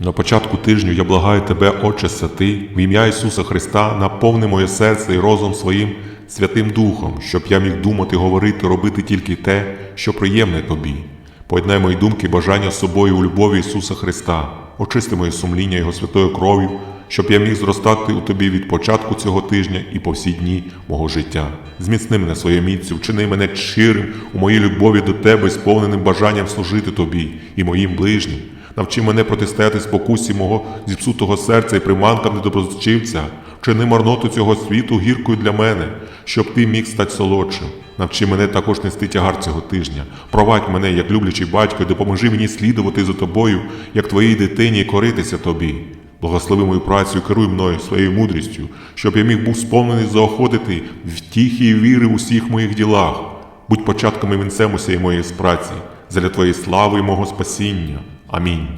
На початку тижню я благаю тебе, Отче Святий, в ім'я Ісуса Христа, наповни моє серце і розум своїм Святим Духом, щоб я міг думати, говорити, робити тільки те, що приємне тобі. Поєднай мої думки бажання з собою у любові Ісуса Христа, очисти моє сумління Його святою кров'ю, щоб я міг зростати у тобі від початку цього тижня і по всі дні мого життя. Зміцни мене своєю міцю, вчини мене щирим у моїй любові до тебе, сповненим бажанням служити тобі і моїм ближнім. Навчи мене протистояти спокусі мого зіпсутого серця і приманкам недоброзичивця. Вчини марноту цього світу гіркою для мене, щоб ти міг стати солодшим. Навчи мене також нести тягар цього тижня. Провадь мене, як люблячий батько, і допоможи мені слідувати за тобою, як твоїй дитині, і коритися тобі. Благослови мою працю, керуй мною своєю мудрістю, щоб я міг був сповнений заохотити втіхи і віри у всіх моїх ділах. Будь початком і вінцем усієї моєї праці, задля твоєї слави і мого спасіння. Амінь.